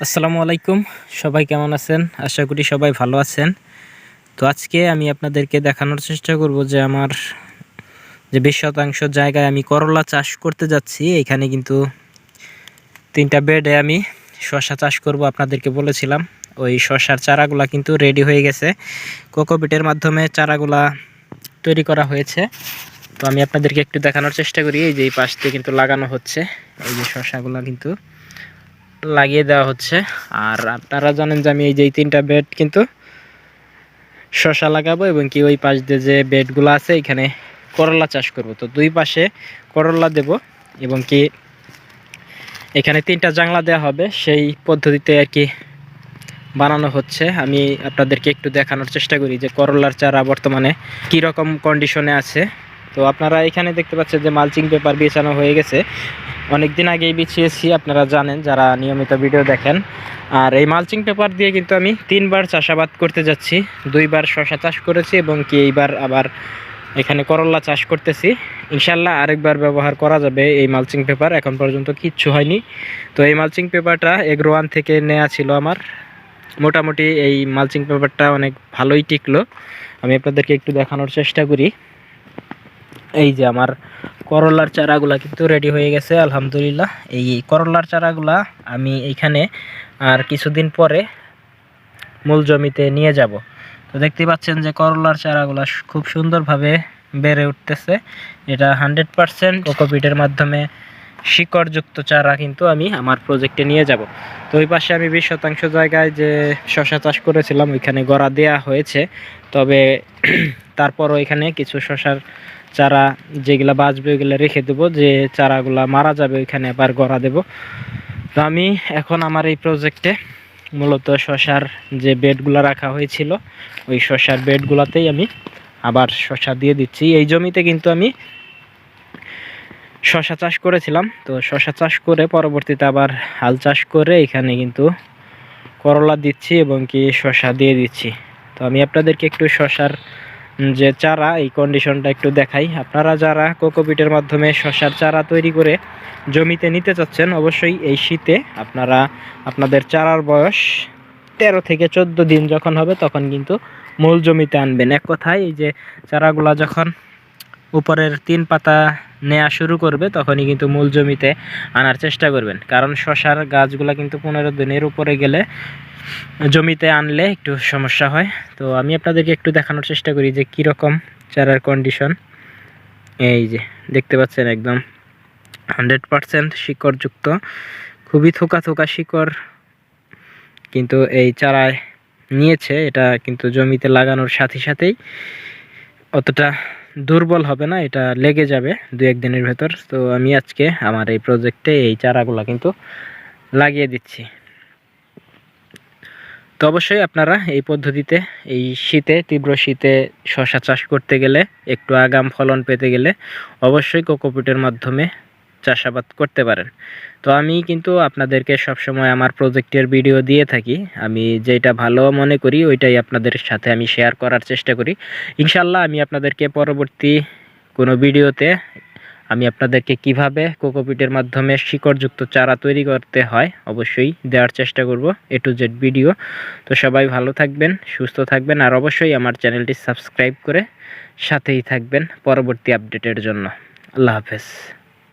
আসসালামু আলাইকুম। সবাই কেমন আছেন? আশা করি সবাই ভালো আছেন। তো আজকে আমি আপনাদেরকে দেখানোর চেষ্টা করব যে আমার যে বিশ শতাংশ জায়গায় আমি করলা চাষ করতে যাচ্ছি, এখানে কিন্তু তিনটা বেডে আমি শশা চাষ করব আপনাদেরকে বলেছিলাম। ওই শশার চারাগুলা কিন্তু রেডি হয়ে গেছে। কোকোপিটের মাধ্যমে চারাগুলা তৈরি করা হয়েছে। তো আমি আপনাদেরকে একটু দেখানোর চেষ্টা করি। এই যে এই পাশ দিয়ে কিন্তু লাগানো হচ্ছে। এই যে শশাগুলা কিন্তু লাগিয়ে দেওয়া হচ্ছে। আর আপনারা জানেন যে আমি এই যে এই তিনটা বেড কিন্তু শশা লাগাবো এবং কি ওই পাশ দিয়ে যে বেডগুলো আছে এখানে করলা চাষ করব। তো দুই পাশে করলা দেব এবং কি এখানে তিনটা জাংলা দেওয়া হবে। সেই পদ্ধতিতে আর কি বানানো হচ্ছে। আমি আপনাদেরকে একটু দেখানোর চেষ্টা করি যে করলার চারা বর্তমানে কী রকম কন্ডিশনে আছে। তো আপনারা এখানে দেখতে পাচ্ছেন যে মালচিং পেপার বিছানো হয়ে গেছে। অনেক দিন আগেই বিছিয়েছি, আপনারা জানেন যারা নিয়মিত ভিডিও দেখেন। আর এই মালচিং পেপার দিয়ে কিন্তু আমি তিনবার চাষাবাদ করতে যাচ্ছি, দুইবার শশা চাষ করেছি এবং কি এইবার আবার এখানে করলা চাষ করতেছি। ইনশাল্লাহ আরেকবার ব্যবহার করা যাবে এই মালচিং পেপার, এখন পর্যন্ত কিচ্ছু হয়নি। তো এই মালচিং পেপারটা এগ্রোয়ান থেকে নেওয়া ছিল আমার। মোটামুটি এই মালচিং পেপারটা অনেক ভালোই টিকলো। আমি আপনাদেরকে একটু দেখানোর চেষ্টা করি। এই যে আমার করলার চারাগুলা কিন্তু রেডি হয়ে গেছে, আলহামদুলিল্লাহ। এই করলার চারাগুলা আমি এইখানে আর কিছুদিন পরে মূল জমিতে নিয়ে যাব। তো দেখতে পাচ্ছেন যে করলার চারাগুলা খুব সুন্দরভাবে বেড়ে উঠতেছে। এটা হান্ড্রেড পারসেন্ট কোকোপিটের মাধ্যমে শিকড়যুক্ত চারা কিন্তু আমি আমার প্রজেক্টে নিয়ে যাব। তো ওই পাশে আমি বিশ শতাংশ জায়গায় যে শশা চাষ করেছিলাম, ওইখানে গড়া দেওয়া হয়েছে। তবে তারপরও এখানে কিছু শশার চারা যেগুলা বাঁচবে ওইগুলো রেখে দেবো, যে চারাগুলা মারা যাবে ওইখানে আবার গড়া দেব। তো আমি এখন আমার এই প্রজেক্টে মূলত শশার যে বেডগুলো রাখা হয়েছিল, ওই শশার বেডগুলোতেই আমি আবার শশা দিয়ে দিচ্ছি। এই জমিতে কিন্তু আমি শশা চাষ করেছিলাম, তো শশা চাষ করে পরবর্তীতে আবার হাল চাষ করে এখানে কিন্তু করলা দিচ্ছি এবং কি শশা দিয়ে দিচ্ছি। তো আমি আপনাদেরকে একটু শশার যে চারা, এই কন্ডিশনটা একটু দেখাই। আপনারা যারা কোকোপিটের মাধ্যমে শশার চারা তৈরি করে জমিতে নিতে চাচ্ছেন, অবশ্যই এই শীতে আপনারা আপনাদের চারার বয়স তেরো থেকে চোদ্দ দিন যখন হবে, তখন কিন্তু মূল জমিতে আনবেন। এক কথায় এই যে চারাগুলা যখন উপরের তিন পাতা নেওয়া শুরু করবে, তখনই কিন্তু মূল জমিতে আনার চেষ্টা করবেন। কারণ শশার গাছগুলা কিন্তু পনেরো দিনের উপরে গেলে জমিতে আনলে একটু সমস্যা হয়। তো আমি আপনাদেরকে একটু দেখানোর চেষ্টা করি যে কীরকম চারার কন্ডিশন এই যে, দেখতে পাচ্ছেন একদম। হান্ড্রেড পারসেন্ট শিকড়যুক্ত, খুবই থোকা থোকা শিকড় কিন্তু এই চারায় নিয়েছে। এটা কিন্তু জমিতে লাগানোর সাথে সাথেই অতটা দুর্বল হবে না, এটা লেগে যাবে দু একদিনের ভেতর। তো আমি আজকে আমার এই প্রজেক্টে এই চারাগুলো কিন্তু লাগিয়ে দিচ্ছি। তো অবশ্যই আপনারা এই পদ্ধতিতে, এই শীতে, তীব্র শীতে শশা চাষ করতে গেলে, একটু আগাম ফলন পেতে গেলে অবশ্যই কোকোপিটের মাধ্যমে চাষাবাদ করতে পারেন। তো আমি কিন্তু আপনাদেরকে সবসময় আমার প্রজেক্টের ভিডিও দিয়ে থাকি। আমি যেটা ভালো মনে করি, ওইটাই আপনাদের সাথে আমি শেয়ার করার চেষ্টা করি। ইনশাল্লাহ আমি আপনাদেরকে পরবর্তী কোনো ভিডিওতে আমি আপনাদেরকে কীভাবে কোকোপিটের মাধ্যমে শিকড়যুক্ত চারা তৈরি করতে হয়, অবশ্যই দেওয়ার চেষ্টা করব এ টু জেড ভিডিও। তো সবাই ভালো থাকবেন, সুস্থ থাকবেন, আর অবশ্যই আমার চ্যানেলটি সাবস্ক্রাইব করে সাথেই থাকবেন পরবর্তী আপডেটের জন্য। আল্লাহ হাফেজ।